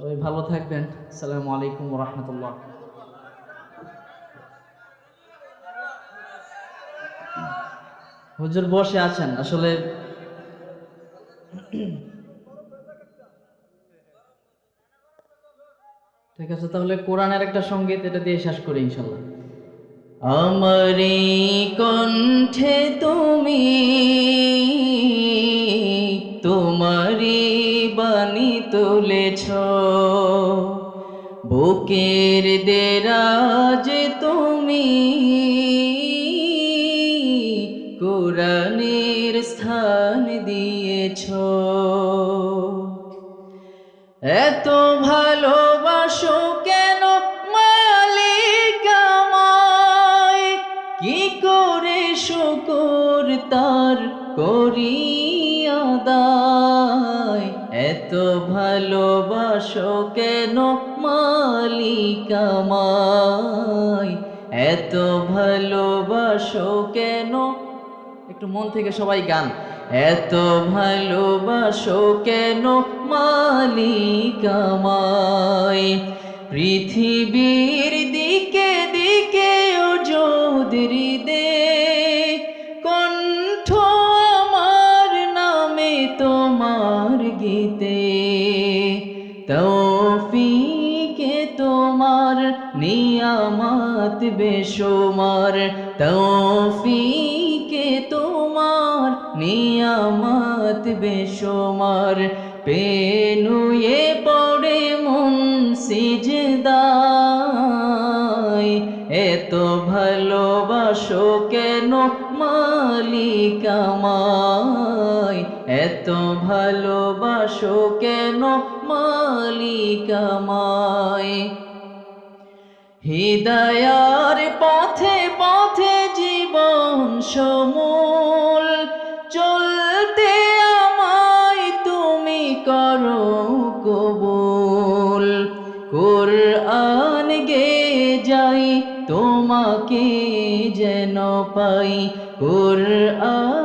সবাই ভালো থাকবেন। আসসালামু আলাইকুম রহমতুল্লাহ। হুজুর বসে আছেন, আসলে ঠিক আছে, তাহলে কোরআনের একটা সংগীত এটা দিয়ে শেষ করি ইনশাল্লাহ আমারি কণ্ঠে তুমি তোমারি বাণী তুলেছ। বুকের দেরাজ তুমি কোরআনের স্থান দিয়েছ। এত ভালোবাসো তার করি এত ভালোবাসো কেন মালিক আমায় এত ভালোবাসো কেন? একটু মন থেকে সবাই গান। এত ভালোবাসো কেন মালিক আমায় পৃথিবীর দিকে দিকে ওজোদরি দে তৌফিকে তোমার নিয়ামত বেশুমার। তৌফিকে তোমার নিয়ামত বেশুমার। পেনুয়ে পড়ে মন সিজদায়। এত ভালোবাসো কেন মালিক আমায়? এত ভালোবাসো কেন মালিক আমায় হৃদয়ার পথে পথে জীবন সমূল, চলতে আমায় তুমি করো কবুল। কোরআন গে যাই তোমাকে যেন পাই, কোরআন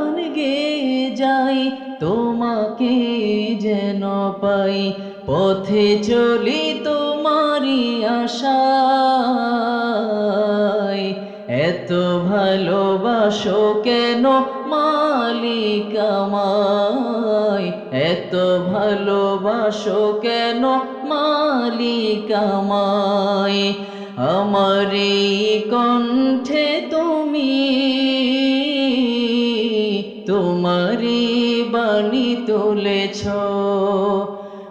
পাই পথে চলি তোমারি আশায়। এত ভালোবাসো কেন মালিক আমায়? এত ভালোবাসো কেন মালিক আমায়? আমার কণ্ঠে তুমি তুলেছ।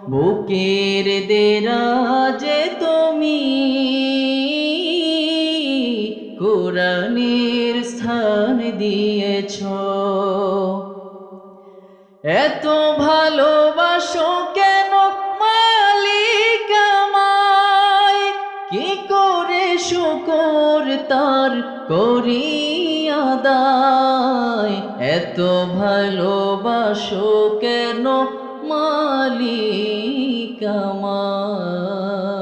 বুকের দেরাজে তুমি কোরআনের স্থান দিয়েছ। এত ভালোবাসো কেন শুকর তার করি আদায় এত ভালোবাসো কেন মালিক আমায়